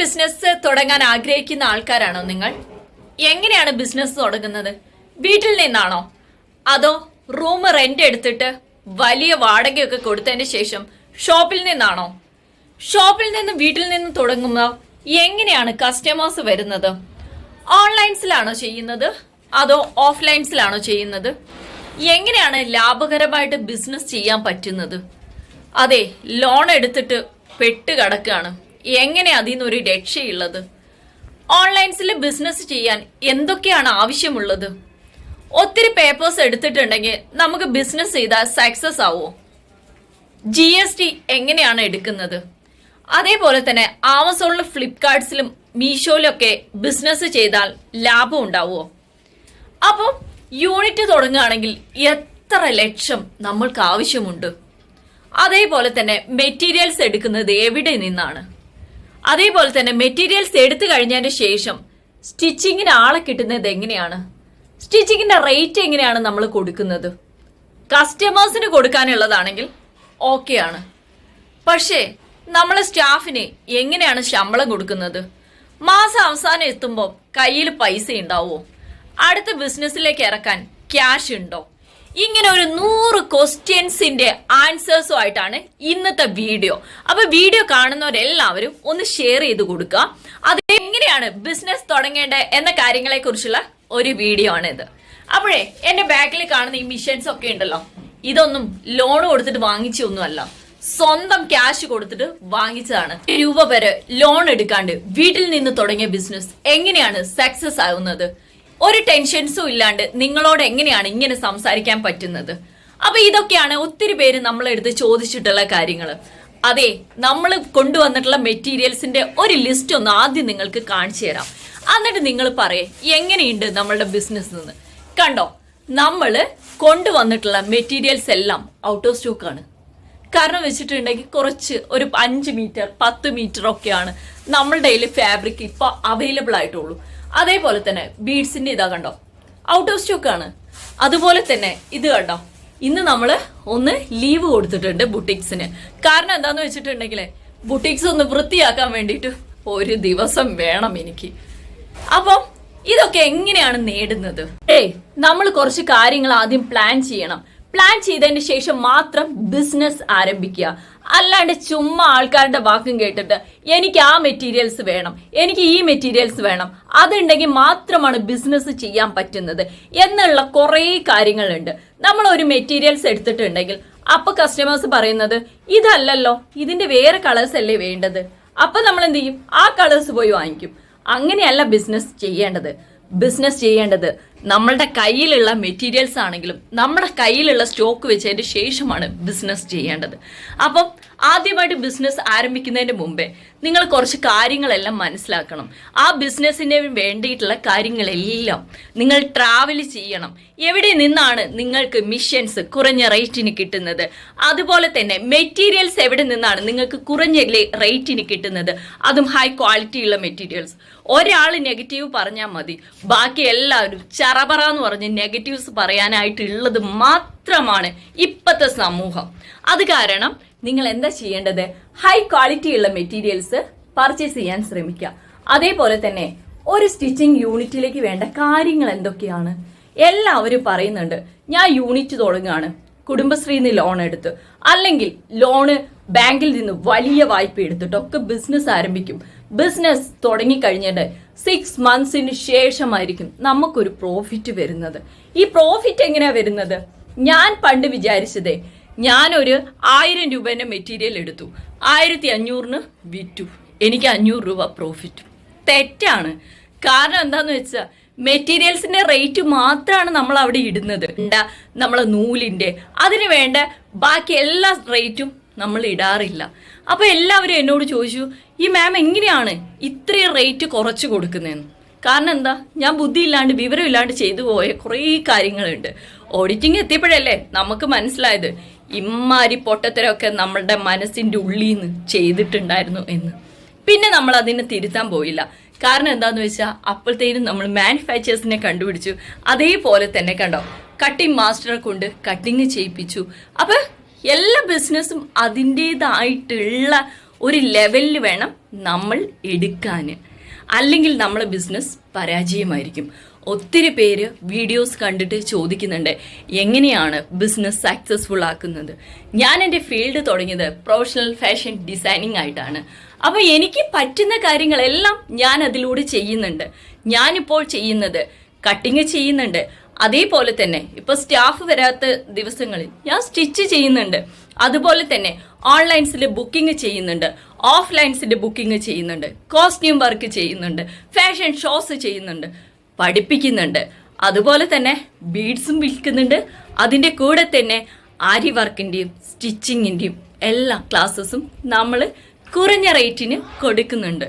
Business തുടങ്ങാൻ ആഗ്രഹിക്കുന്ന ആൾക്കാരാണോ നിങ്ങൾ? എങ്ങനെയാണ് ബിസിനസ് തുടങ്ങുന്നത്? വീട്ടിൽ നിന്നാണോ? അതോ റൂം റെന്റ് എടുത്തിട്ട് വലിയ വാടകയൊക്കെ കൊടുത്തതിന് ശേഷം ഷോപ്പിൽ നിന്നാണോ? ഷോപ്പിൽ നിന്ന് വീട്ടിൽ നിന്ന് തുടങ്ങുമ്പോൾ എങ്ങനെയാണ് കസ്റ്റമേഴ്സ് വരുന്നത്? ഓൺലൈൻസിലാണോ ചെയ്യുന്നത്? അതോ ഓഫ്ലൈൻസിലാണോ ചെയ്യുന്നത്? എങ്ങനെയാണ് ലാഭകരമായിട്ട് ബിസിനസ് ചെയ്യാൻ പറ്റുന്നത്? അതെ ലോൺ എടുത്തിട്ട് പെട്ട് കിടക്കുകയാണ്. എങ്ങനെ അതിൽ നിന്നൊരു രക്ഷയുള്ളത്? ഓൺലൈൻസിൽ ബിസിനസ് ചെയ്യാൻ എന്തൊക്കെയാണ് ആവശ്യമുള്ളത്? ഒത്തിരി പേപ്പേഴ്സ് എടുത്തിട്ടുണ്ടെങ്കിൽ നമുക്ക് ബിസിനസ് ചെയ്താൽ സക്സസ് ആവുമോ ജി എസ് ടി എങ്ങനെയാണ് എടുക്കുന്നത്? അതേപോലെ തന്നെ ആമസോണിലും ഫ്ലിപ്കാർട്ട്സിലും മീഷോയിലൊക്കെ ബിസിനസ് ചെയ്താൽ ലാഭം ഉണ്ടാവുമോ അപ്പോൾ യൂണിറ്റ് തുടങ്ങുകയാണെങ്കിൽ എത്ര ലക്ഷം നമ്മൾക്ക് ആവശ്യമുണ്ട്? അതേപോലെ തന്നെ മെറ്റീരിയൽസ് എടുക്കുന്നത് എവിടെ നിന്നാണ്? അതേപോലെ തന്നെ മെറ്റീരിയൽസ് എടുത്തു കഴിഞ്ഞതിന് ശേഷം സ്റ്റിച്ചിങ്ങിന് ആളെ കിട്ടുന്നത് എങ്ങനെയാണ്? സ്റ്റിച്ചിങ്ങിന്റെ റേറ്റ് എങ്ങനെയാണ് നമ്മൾ കൊടുക്കുന്നത്? കസ്റ്റമേഴ്സിന് കൊടുക്കാനുള്ളതാണെങ്കിൽ ഓക്കെയാണ് പക്ഷേ നമ്മൾ സ്റ്റാഫിന് എങ്ങനെയാണ് ശമ്പളം കൊടുക്കുന്നത്? മാസം അവസാനം എത്തുമ്പോൾ കയ്യിൽ പൈസ ഉണ്ടാവുമോ അടുത്ത ബിസിനസ്സിലേക്ക് ഇറക്കാൻ ക്യാഷ് ഉണ്ടോ? ഇങ്ങനെ ഒരു നൂറ് ക്വസ്റ്റ്യൻസിന്റെ ആൻസേഴ്സും ആയിട്ടാണ് ഇന്നത്തെ വീഡിയോ അപ്പൊ വീഡിയോ കാണുന്നവരെല്ലാവരും ഒന്ന് ഷെയർ ചെയ്ത് കൊടുക്കുക. അത് എങ്ങനെയാണ് ബിസിനസ് തുടങ്ങേണ്ടത് എന്ന കാര്യങ്ങളെ കുറിച്ചുള്ള ഒരു വീഡിയോ ആണ് ഇത് അപ്പോഴേ എന്റെ ബാക്കിൽ കാണുന്ന ഈ മിഷൻസ് ഒക്കെ ഉണ്ടല്ലോ. ഇതൊന്നും ലോൺ കൊടുത്തിട്ട് വാങ്ങിച്ചൊന്നുമല്ല സ്വന്തം ക്യാഷ് കൊടുത്തിട്ട് വാങ്ങിച്ചതാണ്. രൂപ വരെ ലോൺ എടുക്കാണ്ട് വീട്ടിൽ നിന്ന് തുടങ്ങിയ ബിസിനസ് എങ്ങനെയാണ് സക്സസ് ആവുന്നത്? ഒരു ടെൻഷൻസും ഇല്ലാണ്ട് നിങ്ങളോട് എങ്ങനെയാണ് ഇങ്ങനെ സംസാരിക്കാൻ പറ്റുന്നത്? അപ്പൊ ഇതൊക്കെയാണ് ഒത്തിരി പേര് നമ്മളെടുത്ത് ചോദിച്ചിട്ടുള്ള കാര്യങ്ങൾ അതെ നമ്മൾ കൊണ്ടുവന്നിട്ടുള്ള മെറ്റീരിയൽസിന്റെ ഒരു ലിസ്റ്റ് ഒന്ന് ആദ്യം നിങ്ങൾക്ക് കാണിച്ചു തരാം. എന്നിട്ട് നിങ്ങൾ പറയേ എങ്ങനെയുണ്ട് നമ്മളുടെ ബിസിനസ് നിന്ന് കണ്ടോ നമ്മൾ കൊണ്ടുവന്നിട്ടുള്ള മെറ്റീരിയൽസ് എല്ലാം ഔട്ട് ഓഫ് സ്റ്റോക്കാണ് കാരണം വെച്ചിട്ടുണ്ടെങ്കിൽ കുറച്ച് ഒരു അഞ്ച് മീറ്റർ പത്ത് മീറ്റർ ഒക്കെയാണ് നമ്മളുടെ കയ്യിൽ ഫാബ്രിക് ഇപ്പോൾ അവൈലബിൾ ആയിട്ടുള്ളൂ. അതേപോലെ തന്നെ ബീഡ്സിന്റെ ഇതാ കണ്ടോ? ഔട്ട് ഓഫ് സ്റ്റോക്ക് ആണ്. അതുപോലെ തന്നെ ഇത് കണ്ടോ? ഇന്ന് നമ്മൾ ഒന്ന് ലീവ് കൊടുത്തിട്ടുണ്ട് ബുട്ടിക്സിന്. കാരണം എന്താന്ന് വെച്ചിട്ടുണ്ടെങ്കിൽ ബുട്ടിക്സ് ഒന്ന് വൃത്തിയാക്കാൻ വേണ്ടിയിട്ട് ഒരു ദിവസം വേണം എനിക്ക്. അപ്പം ഇതൊക്കെ എങ്ങനെയാണ് നേടുന്നത്? ഏയ് നമ്മൾ കുറച്ച് കാര്യങ്ങൾ ആദ്യം പ്ലാൻ ചെയ്യണം. പ്ലാൻ ചെയ്തതിന് ശേഷം മാത്രം ബിസിനസ് ആരംഭിക്കുക. അല്ലാണ്ട് ചുമ്മാ ആൾക്കാരുടെ വാക്കും കേട്ടിട്ട് എനിക്ക് ആ മെറ്റീരിയൽസ് വേണം എനിക്ക് ഈ മെറ്റീരിയൽസ് വേണം. അതുണ്ടെങ്കിൽ മാത്രമാണ് ബിസിനസ് ചെയ്യാൻ പറ്റുന്നത് എന്നുള്ള കുറേ കാര്യങ്ങളുണ്ട്. നമ്മൾ ഒരു മെറ്റീരിയൽസ് എടുത്തിട്ടുണ്ടെങ്കിൽ അപ്പൊ കസ്റ്റമേഴ്സ് പറയുന്നത് ഇതല്ലല്ലോ ഇതിന്റെ വേറെ കളേഴ്സ് അല്ലേ വേണ്ടത്? അപ്പൊ നമ്മൾ എന്ത് ചെയ്യും? ആ കളേഴ്സ് പോയി വാങ്ങിക്കും. അങ്ങനെയല്ല ബിസിനസ് ചെയ്യേണ്ടത്. ബിസിനസ് ചെയ്യേണ്ടത്. നമ്മളുടെ കയ്യിലുള്ള മെറ്റീരിയൽസ് ആണെങ്കിലും നമ്മുടെ കയ്യിലുള്ള സ്റ്റോക്ക് വെച്ചതിന് ശേഷമാണ് ബിസിനസ് ചെയ്യേണ്ടത്. അപ്പം ആദ്യമായിട്ട് ബിസിനസ് ആരംഭിക്കുന്നതിന് മുമ്പേ നിങ്ങൾ കുറച്ച് കാര്യങ്ങളെല്ലാം മനസ്സിലാക്കണം. ആ ബിസിനസ്സിന് വേണ്ടിയിട്ടുള്ള കാര്യങ്ങളെല്ലാം നിങ്ങൾ ട്രാവൽ ചെയ്യണം. എവിടെ നിന്നാണ് നിങ്ങൾക്ക് മിഷൻസ് കുറഞ്ഞ റേറ്റിന് കിട്ടുന്നത്? അതുപോലെ തന്നെ മെറ്റീരിയൽസ് എവിടെ നിന്നാണ് നിങ്ങൾക്ക് കുറഞ്ഞ റേറ്റിന് കിട്ടുന്നത്? അതും ഹൈ ക്വാളിറ്റിയുള്ള മെറ്റീരിയൽസ് ഒരാൾ നെഗറ്റീവ് പറഞ്ഞാൽ മതി. ബാക്കി എല്ലാവരും ചറപറ എന്ന് പറഞ്ഞ് നെഗറ്റീവ്സ് പറയാനായിട്ടുള്ളത് മാത്രമാണ് ഇപ്പോഴത്തെ സമൂഹം. അത് കാരണം നിങ്ങൾ എന്താ ചെയ്യേണ്ടത്? ഹൈ ക്വാളിറ്റി ഉള്ള മെറ്റീരിയൽസ് പർച്ചേസ് ചെയ്യാൻ ശ്രമിക്കുക. അതേപോലെ തന്നെ ഒരു സ്റ്റിച്ചിങ് യൂണിറ്റിലേക്ക് വേണ്ട കാര്യങ്ങൾ എന്തൊക്കെയാണ്? എല്ലാവരും പറയുന്നുണ്ട് ഞാൻ യൂണിറ്റ് തുടങ്ങുകയാണ് കുടുംബശ്രീന്ന് ലോൺ എടുത്ത്. അല്ലെങ്കിൽ ലോണ് ബാങ്കിൽ നിന്ന് വലിയ വായ്പ എടുത്തിട്ടൊക്കെ ബിസിനസ് ആരംഭിക്കും. ബിസിനസ് തുടങ്ങിക്കഴിഞ്ഞിട്ട് സിക്സ് മന്ത്സിന് ശേഷമായിരിക്കും നമുക്കൊരു പ്രോഫിറ്റ് വരുന്നത്. ഈ പ്രോഫിറ്റ് എങ്ങനെയാ വരുന്നത്? ഞാൻ പണ്ട് വിചാരിച്ചതേ ഞാനൊരു ആയിരം രൂപേന്റെ മെറ്റീരിയൽ എടുത്തു. ആയിരത്തി അഞ്ഞൂറിന് വിറ്റു. എനിക്ക് അഞ്ഞൂറ് രൂപ പ്രോഫിറ്റ് തെറ്റാണ്. കാരണം എന്താന്ന് വെച്ചാൽ മെറ്റീരിയൽസിന്റെ റേറ്റ് മാത്രമാണ് നമ്മൾ അവിടെ ഇടുന്നത്. എന്താ നമ്മളെ നൂലിന്റെ. അതിന് വേണ്ട ബാക്കി എല്ലാ റേറ്റും നമ്മൾ ഇടാറില്ല അപ്പൊ എല്ലാവരും എന്നോട് ചോദിച്ചു ഈ മാം എങ്ങനെയാണ് ഇത്രയും റേറ്റ് കുറച്ച് കൊടുക്കുന്നതെന്ന്? കാരണം എന്താ? ഞാൻ ബുദ്ധിയില്ലാണ്ട് വിവരമില്ലാണ്ട് ചെയ്തു പോയ കുറേ കാര്യങ്ങളുണ്ട്. ഓഡിറ്റിംഗ് എത്തിയപ്പോഴല്ലേ നമുക്ക് മനസ്സിലായത് ഇമ്മാരി പൊട്ടത്തരമൊക്കെ നമ്മളുടെ മനസ്സിന്റെ ഉള്ളിൽ നിന്ന് ചെയ്തിട്ടുണ്ടായിരുന്നു എന്ന്. പിന്നെ നമ്മൾ അതിനെ തിരുത്താൻ പോയില്ല. കാരണം എന്താന്ന് വെച്ചാൽ അപ്പോഴത്തേനും നമ്മൾ മാനുഫാക്ചേഴ്സിനെ കണ്ടുപിടിച്ചു. അതേപോലെ തന്നെ കണ്ടോ കട്ടിംഗ് മാസ്റ്ററെ കൊണ്ട് കട്ടിങ് ചെയ്യിപ്പിച്ചു. അപ്പൊ എല്ലാ ബിസിനസ്സും അതിന്റെതായിട്ടുള്ള ഒരു ലെവലിൽ വേണം നമ്മൾ എടുക്കാൻ അല്ലെങ്കിൽ നമ്മളെ ബിസിനസ് പരാജയമായിരിക്കും. ഒത്തിരി പേര് വീഡിയോസ് കണ്ടിട്ട് ചോദിക്കുന്നുണ്ട് എങ്ങനെയാണ് ബിസിനസ് സക്സസ്ഫുൾ ആക്കുന്നത്? ഞാൻ എന്റെ ഫീൽഡ് തുടങ്ങിയത് പ്രൊഫഷണൽ ഫാഷൻ ഡിസൈനിങ് ആയിട്ടാണ്. അപ്പോൾ എനിക്ക് പറ്റുന്ന കാര്യങ്ങളെല്ലാം ഞാൻ അതിലൂടെ ചെയ്യുന്നുണ്ട്. ഞാനിപ്പോൾ ചെയ്യുന്നത് കട്ടിങ് ചെയ്യുന്നുണ്ട്. അതേപോലെ തന്നെ ഇപ്പൊ സ്റ്റാഫ് വരാത്ത ദിവസങ്ങളിൽ ഞാൻ സ്റ്റിച്ച് ചെയ്യുന്നുണ്ട്. അതുപോലെ തന്നെ ഓൺലൈൻസിൽ ബുക്കിംഗ് ചെയ്യുന്നുണ്ട്. ഓഫ്ലൈൻസിൽ ബുക്കിംഗ് ചെയ്യുന്നുണ്ട്. കോസ്റ്റ്യൂം വർക്ക് ചെയ്യുന്നുണ്ട്. ഫാഷൻ ഷോസ് ചെയ്യുന്നുണ്ട്. പഠിപ്പിക്കുന്നുണ്ട്. അതുപോലെ തന്നെ ബീഡ്സും വിൽക്കുന്നുണ്ട്. അതിന്റെ കൂടെ തന്നെ ആരി വർക്കിന്റെയും സ്റ്റിച്ചിങ്ങിന്റെയും എല്ലാ ക്ലാസ്സസും നമ്മൾ കുറഞ്ഞ റേറ്റിന് കൊടുക്കുന്നുണ്ട്.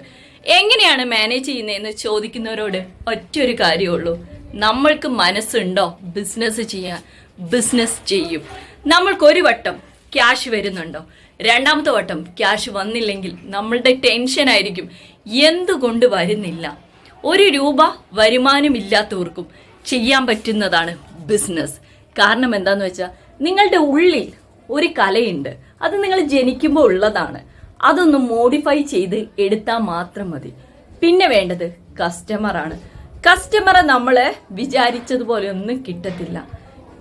എങ്ങനെയാണ് മാനേജ് ചെയ്യുന്നതെന്ന് ചോദിക്കുന്നവരോട് ഒറ്റൊരു കാര്യമുള്ളൂ നമ്മൾക്ക് മനസ്സുണ്ടോ? ബിസിനസ് ചെയ്യാൻ. ബിസിനസ് ചെയ്യും. നമ്മൾക്ക് ഒരു വട്ടം ക്യാഷ് വരുന്നുണ്ടോ? രണ്ടാമത്തെ വട്ടം ക്യാഷ് വന്നില്ലെങ്കിൽ നമ്മളുടെ ടെൻഷൻ ആയിരിക്കും. എന്തുകൊണ്ട് വരുന്നില്ല? ഒരു രൂപ വരുമാനമില്ലാത്തവർക്കും ചെയ്യാൻ പറ്റുന്നതാണ് ബിസിനസ് കാരണം എന്താന്ന് വെച്ചാൽ നിങ്ങളുടെ ഉള്ളിൽ ഒരു കലയുണ്ട്. അത് നിങ്ങൾ ജനിക്കുമ്പോൾ ഉള്ളതാണ്. അതൊന്ന് മോഡിഫൈ ചെയ്ത് എടുത്താൽ മാത്രം മതി. പിന്നെ വേണ്ടത് കസ്റ്റമറാണ് കസ്റ്റമറെ നമ്മളെ വിചാരിച്ചതുപോലെ ഒന്നും കിട്ടത്തില്ല.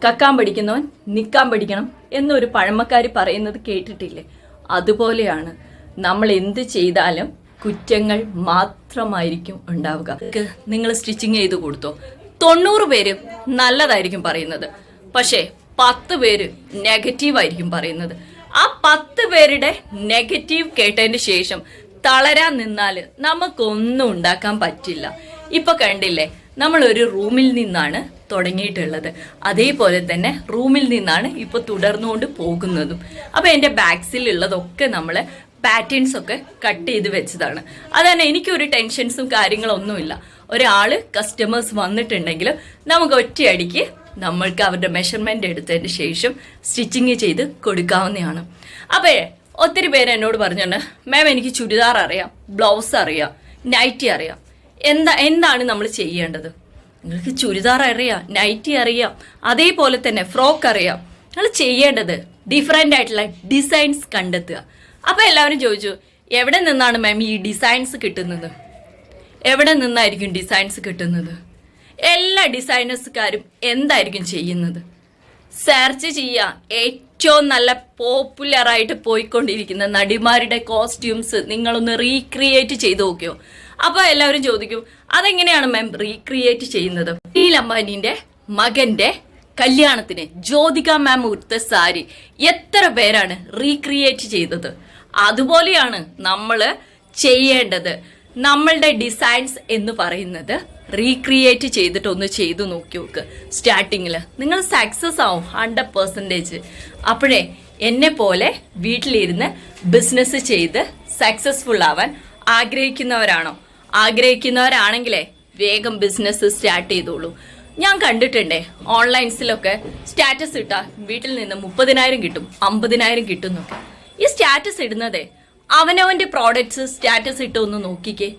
കക്കാൻ പഠിക്കുന്നവൻ നിൽക്കാൻ പഠിക്കണം എന്നൊരു പഴമക്കാർ പറയുന്നത് കേട്ടിട്ടില്ലേ? അതുപോലെയാണ് നമ്മൾ എന്ത് ചെയ്താലും കുറ്റങ്ങൾ മാത്രമായിരിക്കും ഉണ്ടാവുക. നിങ്ങൾ സ്റ്റിച്ചിങ് ചെയ്ത് കൊടുത്തോ. തൊണ്ണൂറ് പേര് നല്ലതായിരിക്കും പറയുന്നത്. പക്ഷേ പത്ത് പേര് നെഗറ്റീവ് ആയിരിക്കും പറയുന്നത്. ആ പത്ത് പേരുടെ നെഗറ്റീവ് കേട്ടതിന് ശേഷം തളരാൻ നിന്നാൽ നമുക്കൊന്നും ഉണ്ടാക്കാൻ പറ്റില്ല. ഇപ്പൊ കണ്ടില്ലേ നമ്മൾ ഒരു റൂമിൽ നിന്നാണ് തുടങ്ങിയിട്ടുള്ളത്. അതേപോലെ തന്നെ റൂമിൽ നിന്നാണ് ഇപ്പൊ തുടർന്നുകൊണ്ട് പോകുന്നതും. അപ്പൊ എന്റെ ബാഗ്സിലുള്ളതൊക്കെ നമ്മൾ പാറ്റേൺസ് ഒക്കെ കട്ട് ചെയ്ത് വെച്ചതാണ്. അതന്നെ എനിക്കൊരു ടെൻഷൻസും കാര്യങ്ങളൊന്നുമില്ല. ഒരാൾ കസ്റ്റമേഴ്സ് വന്നിട്ടുണ്ടെങ്കിൽ നമുക്ക് ഒറ്റയടിക്ക് നമ്മൾക്ക് അവരുടെ മെഷർമെന്റ് എടുത്തതിന് ശേഷം സ്റ്റിച്ചിങ് ചെയ്ത് കൊടുക്കാവുന്നതാണ്. അപ്പോൾ ഒത്തിരി പേര് എന്നോട് പറഞ്ഞിട്ടുണ്ട് മാം എനിക്ക് ചുരിദാർ അറിയാം ബ്ലൗസ് അറിയാം നൈറ്റി അറിയാം. എന്താ എന്താണ് നമ്മൾ ചെയ്യേണ്ടത്? നിങ്ങൾക്ക് ചുരിദാർ അറിയാം നൈറ്റി അറിയാം അതേപോലെ തന്നെ ഫ്രോക്ക് അറിയാം. നിങ്ങൾ ചെയ്യേണ്ടത് ഡിഫറെന്റ് ആയിട്ടുള്ള ഡിസൈൻസ് കണ്ടെത്തുക. അപ്പോൾ എല്ലാവരും ചോദിച്ചു എവിടെ നിന്നാണ് മാം ഈ ഡിസൈൻസ് കിട്ടുന്നത്? എവിടെ നിന്നായിരിക്കും ഡിസൈൻസ് കിട്ടുന്നത്? എല്ലാ ഡിസൈനേഴ്സുകാരും എന്തായിരിക്കും ചെയ്യുന്നത്? സെർച്ച് ചെയ്യുക. ഏറ്റവും നല്ല പോപ്പുലറായിട്ട് പോയിക്കൊണ്ടിരിക്കുന്ന നടിമാരുടെ കോസ്റ്റ്യൂംസ് നിങ്ങളൊന്ന് റീക്രിയേറ്റ് ചെയ്ത് നോക്കിയോ? അപ്പോൾ എല്ലാവരും ചോദിക്കും അതെങ്ങനെയാണ് മാം റീക്രിയേറ്റ് ചെയ്യുന്നത്? നീൽ അംബാനിന്റെ മകന്റെ കല്യാണത്തിന് ജ്യോതിക മാം ഉടുത്ത സാരി എത്ര പേരാണ് റീക്രിയേറ്റ് ചെയ്തത്? അതുപോലെയാണ് നമ്മൾ ചെയ്യേണ്ടത്. നമ്മളുടെ ഡിസൈൻസ് എന്ന് പറയുന്നത് റീക്രിയേറ്റ് ചെയ്തിട്ട് ഒന്ന് ചെയ്തു നോക്കി നോക്ക്. സ്റ്റാർട്ടിങ്ങിൽ നിങ്ങൾ സക്സസ് ആവും ഹൺഡ്രഡ് പെർസെന്റേജ് അപ്പോഴേ എന്നെ പോലെ വീട്ടിലിരുന്ന് ബിസിനസ് ചെയ്ത് സക്സസ്ഫുൾ ആവാൻ ആഗ്രഹിക്കുന്നവരാണോ? ആഗ്രഹിക്കുന്നവരാണെങ്കിലേ വേഗം ബിസിനസ് സ്റ്റാർട്ട് ചെയ്തോളൂ. ഞാൻ കണ്ടിട്ടുണ്ടേ ഓൺലൈൻസിലൊക്കെ സ്റ്റാറ്റസ് ഇട്ടാൽ വീട്ടിൽ നിന്ന് മുപ്പതിനായിരം കിട്ടും അമ്പതിനായിരം കിട്ടും എന്നൊക്കെ. ഈ സ്റ്റാറ്റസ് ഇടുന്നതേ അവനവന്റെ പ്രോഡക്ട്സ് സ്റ്റാറ്റസ് ഇട്ട് ഒന്ന് നോക്കിക്കേ.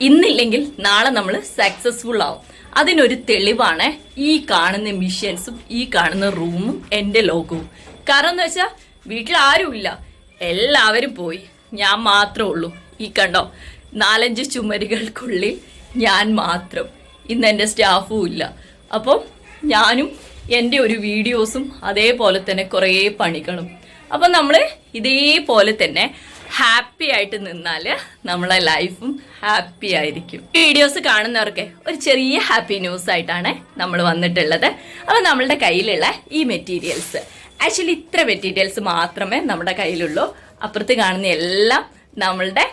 ഇന്നില്ലെങ്കിൽ നാളെ നമ്മൾ സക്സസ്ഫുൾ ആവും. അതിനൊരു തെളിവാണ് ഈ കാണുന്ന മിഷ്യൻസും ഈ കാണുന്ന റൂമും എന്റെ ലോകവും കാരണം എന്ന് വെച്ചാൽ വീട്ടിൽ ആരുമില്ല. എല്ലാവരും പോയി. ഞാൻ മാത്രമേ ഉള്ളൂ. ഈ കണ്ടോ? നാലഞ്ച് ചുമരുകൾക്കുള്ളിൽ ഞാൻ മാത്രം. ഇന്ന് എന്റെ സ്റ്റാഫും ഇല്ല. അപ്പം ഞാനും എന്റെ ഒരു വീഡിയോസും അതേപോലെ തന്നെ കുറേ പണികളും. അപ്പം നമ്മൾ ഇതേപോലെ തന്നെ ഹാപ്പി ആയിട്ട് നിന്നാൽ നമ്മളെ ലൈഫും ഹാപ്പി ആയിരിക്കും. വീഡിയോസ് കാണുന്നവർക്ക് ഒരു ചെറിയ ഹാപ്പി ന്യൂസ് ആയിട്ടാണ് നമ്മൾ വന്നിട്ടുള്ളത്. അപ്പോൾ നമ്മളുടെ കയ്യിലുള്ള ഈ മെറ്റീരിയൽസ്. ആക്ച്വലി ഇത്ര മെറ്റീരിയൽസ് മാത്രമേ നമ്മുടെ കയ്യിലുള്ളൂ. അപ്പുറത്ത് കാണുന്ന എല്ലാം നമ്മളുടെ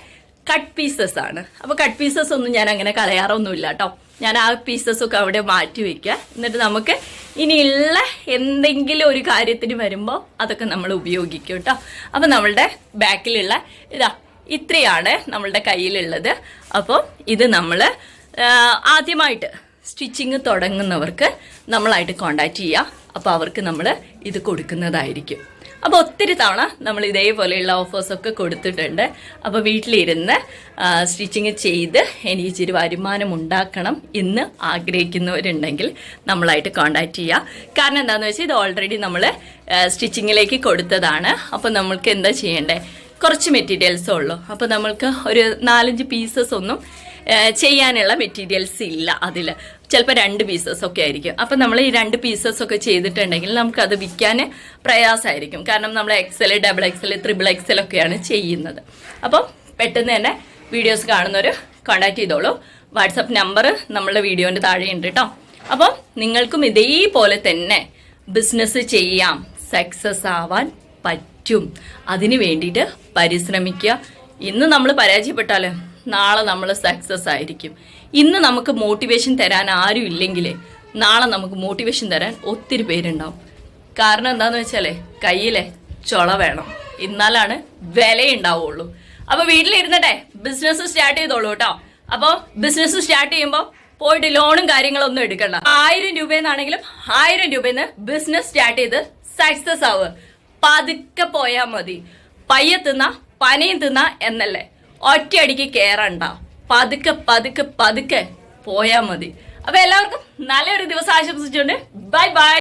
കട്ട് പീസസ് ആണ്. അപ്പോൾ കട്ട് പീസസ് ഒന്നും ഞാൻ അങ്ങനെ കളയാറൊന്നുമില്ല കേട്ടോ ഞാൻ ആ പീസസ് ഒക്കെ അവിടെ മാറ്റി വെക്കുക. എന്നിട്ട് നമുക്ക് ഇനിയുള്ള എന്തെങ്കിലും ഒരു കാര്യത്തിന് വരുമ്പോൾ അതൊക്കെ നമ്മൾ ഉപയോഗിക്കും കേട്ടോ അപ്പോൾ നമ്മളുടെ ബാക്കിലുള്ള ഇതാ ഇത്രയാണ് നമ്മളുടെ കയ്യിലുള്ളത്. അപ്പോൾ ഇത് നമ്മൾ ആദ്യമായിട്ട് സ്റ്റിച്ചിങ് തുടങ്ങുന്നവർക്ക് നമ്മളായിട്ട് കോണ്ടാക്ട് ചെയ്യുക. അപ്പോൾ അവർക്ക് നമ്മൾ ഇത് കൊടുക്കുന്നതായിരിക്കും. അപ്പോൾ ഒത്തിരി തവണ നമ്മൾ ഇതേപോലെയുള്ള ഓഫേഴ്സൊക്കെ കൊടുത്തിട്ടുണ്ട്. അപ്പോൾ വീട്ടിലിരുന്ന് സ്റ്റിച്ചിങ് ചെയ്ത് എനിക്ക് ഇച്ചിരി വരുമാനം ഉണ്ടാക്കണം എന്ന് ആഗ്രഹിക്കുന്നവരുണ്ടെങ്കിൽ നമ്മളായിട്ട് കോണ്ടാക്ട് ചെയ്യുക കാരണം എന്താണെന്ന് വെച്ചാൽ ഇത് ഓൾറെഡി നമ്മൾ സ്റ്റിച്ചിങ്ങിലേക്ക് കൊടുത്തതാണ്. അപ്പോൾ നമ്മൾക്ക് എന്താ ചെയ്യേണ്ടത് കുറച്ച് മെറ്റീരിയൽസേ ഉള്ളൂ. അപ്പോൾ നമ്മൾക്ക് ഒരു നാലഞ്ച് പീസസ് ഒന്നും ചെയ്യാനുള്ള മെറ്റീരിയൽസ് ഇല്ല അതിൽ ചിലപ്പോൾ രണ്ട് പീസസ് ഒക്കെ ആയിരിക്കും. അപ്പം നമ്മൾ ഈ രണ്ട് പീസസ് ഒക്കെ ചെയ്തിട്ടുണ്ടെങ്കിൽ നമുക്കത് വിൽക്കാൻ പ്രയാസമായിരിക്കും. കാരണം നമ്മൾ XL double XL triple XL ഒക്കെയാണ് ചെയ്യുന്നത്. അപ്പം പെട്ടെന്ന് തന്നെ വീഡിയോസ് കാണുന്നവർ കോൺടാക്ട് ചെയ്തോളൂ. വാട്സപ്പ് നമ്പർ നമ്മളുടെ വീഡിയോന്റെ താഴെയുണ്ട് കേട്ടോ അപ്പം നിങ്ങൾക്കും ഇതേപോലെ തന്നെ ബിസിനസ് ചെയ്യാം. സക്സസ് ആവാൻ പറ്റും. അതിന് വേണ്ടിയിട്ട് പരിശ്രമിക്കുക. ഇന്ന് നമ്മൾ പരാജയപ്പെട്ടാൽ നാളെ നമ്മൾ സക്സസ് ആയിരിക്കും. ഇന്ന് നമുക്ക് മോട്ടിവേഷൻ തരാൻ ആരും ഇല്ലെങ്കിലേ നാളെ നമുക്ക് മോട്ടിവേഷൻ തരാൻ ഒത്തിരി പേരുണ്ടാവും. കാരണം എന്താന്ന് വെച്ചാലേ കയ്യിലെ ചൊള വേണം. എന്നാലാണ് വിലയുണ്ടാവുള്ളൂ അപ്പോൾ വീട്ടിലിരുന്നട്ടെ ബിസിനസ് സ്റ്റാർട്ട് ചെയ്തോളൂ കേട്ടോ. അപ്പോൾ ബിസിനസ് സ്റ്റാർട്ട് ചെയ്യുമ്പോൾ പോയിട്ട് ലോണും കാര്യങ്ങളൊന്നും എടുക്കണ്ട. ആയിരം രൂപയെന്നാണെങ്കിലും ആയിരം രൂപയെന്ന് ബിസിനസ് സ്റ്റാർട്ട് ചെയ്ത് സക്സസ് ആവുക. പതുക്കെ പോയാൽ മതി. പയ്യെ തിന്ന പനയും തിന്ന എന്നല്ലേ. ഒറ്റയടിക്ക് കയറണ്ട പതുക്കെ പതുക്കെ പതുക്കെ പോയാൽ മതി. അപ്പൊ എല്ലാവർക്കും നല്ലൊരു ദിവസം ആശംസിച്ചുകൊണ്ട് ബൈ ബൈ.